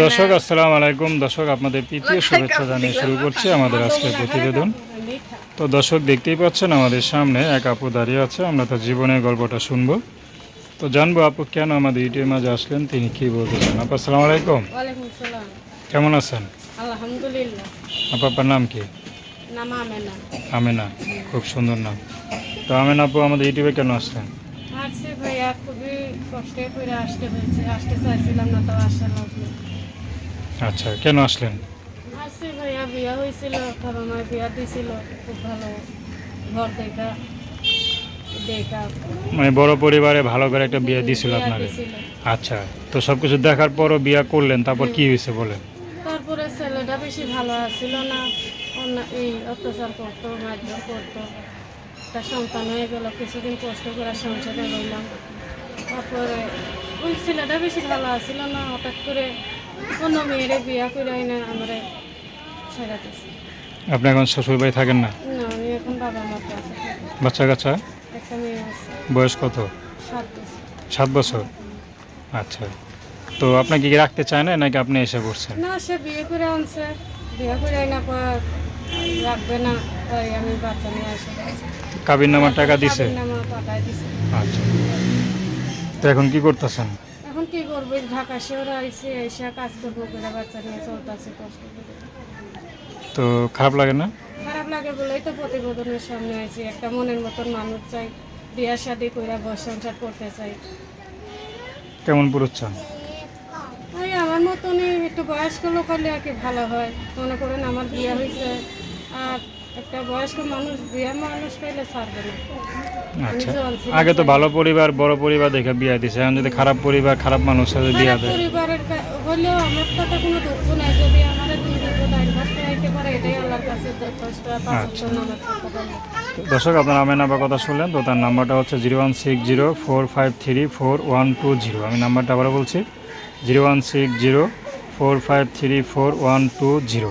দর্শক আসসালামু আলাইকুম। দর্শক আপনাদের তৃতীয় শুভেচ্ছা জানিয়ে শুরু করছি আমাদের আজকের প্রতিবেদন। তো দর্শক দেখতেই পাচ্ছেন আমাদের সামনে এক আপু দাঁড়িয়ে আছে। আমরা তার জীবনের গল্পটা শুনব। তো জানব আপু কেন আমাদের ইউটিউবের মাঝে আসলেন? তিনি কি বলতে চান? আপু আসসালামু আলাইকুম। কেমন আছেন? আলহামদুলিল্লাহ। আপু আপনার নাম কি? নাম আমেনা। আমেনা খুব সুন্দর নাম। তো আমেনা আপু আমাদের ইউটিউবে কেন আসলেন? আসছি ভাইয়া খুবই কষ্টে করে আসতে হয়েছে। আসতে চাইছিলাম না তো আসা লাগল। আচ্ছা কেন আসলেন? আসছি ভাইয়া বিয়া হয়েছিল বাবা বিয়া দিছিল খুব ভালো ঘর দেখা দেখা। মানে বড় পরিবারে ভালো করে একটা বিয়ে দিয়েছিল বিয়া আপনাকে আচ্ছা তো সব কিছু দেখার পরও বিয়ে করলেন তারপর কি হয়েছে বলেন? তারপরে ছেলেটা বেশি ভালো আসছিল না এই অত্যাচার করতো মারধর করতো তার সন্তান হয়ে গেল কিছুদিন কষ্ট করে সংসারে রইলাম। তারপরে ওই ছেলেটা বেশি ভালো আসছিল না হঠাৎ করে অন্য মেয়েরে বিয়া করে না আমরা ছেড়ে দিছি। আপনি এখন শ্বশুর বাড়ি থাকেন না? না আমি এখন বাবা মার কাছে বাচ্চা কাচ্চা? একটা মেয়ে আছে। বয়স কত? সাত বছর। সাত বছর? আচ্ছা। তো আপনাকে কি রাখতে চায় না নাকি আপনি এসে পড়ছেন? না সে বিয়ে করে আনছে। বিয়ে করে পর রাখবে না তাই আমি বাচ্চা নিয়ে আসে কাবির নামার টাকা দিছে। আচ্ছা। তো এখন কি করতেছেন? করব ঢাকা শহরে আইসি এসে কাজ করব করে বাচ্চা নিয়ে চলতেছে কষ্ট তো খারাপ লাগে না? খারাপ লাগে বলেই তো প্রতিবেদনের সামনে আইছি। একটা মনের মতন মানুষ চাই বিয়া শাদি করে ঘর সংসার করতে চাই। কেমন পুরুষ চান? ওই আমার মতনই একটু বয়স্ক লোক হলে আর কি ভালো হয়। মনে করেন আমার বিয়ে হয়েছে আর একটা বয়স্ক মানুষ বিয়ে মানুষ পেলে ছাড়বে না। আচ্ছা। আগে তো ভালো পরিবার বড় পরিবার দেখে বিয়ে দিছে এখন যদি খারাপ পরিবার খারাপ মানুষ সাথে বিয়ে দেয়। পরিবারের হলেও আমার কোনো দুঃখ নাই যদি আমার দুই বিপদ আইনভাস্ট রাখতে পারে এটাই আল্লাহর কাছে দরখাস্ত আচ্ছা। পড়তে পারলে। তো দর্শক আপনার আমের নাম্বার কথা শুনলেন তো তার নাম্বারটা হচ্ছে zero one six zero four five three four one two zero. আমি নাম্বারটা আবারও বলছি zero one six zero four five three four one two zero.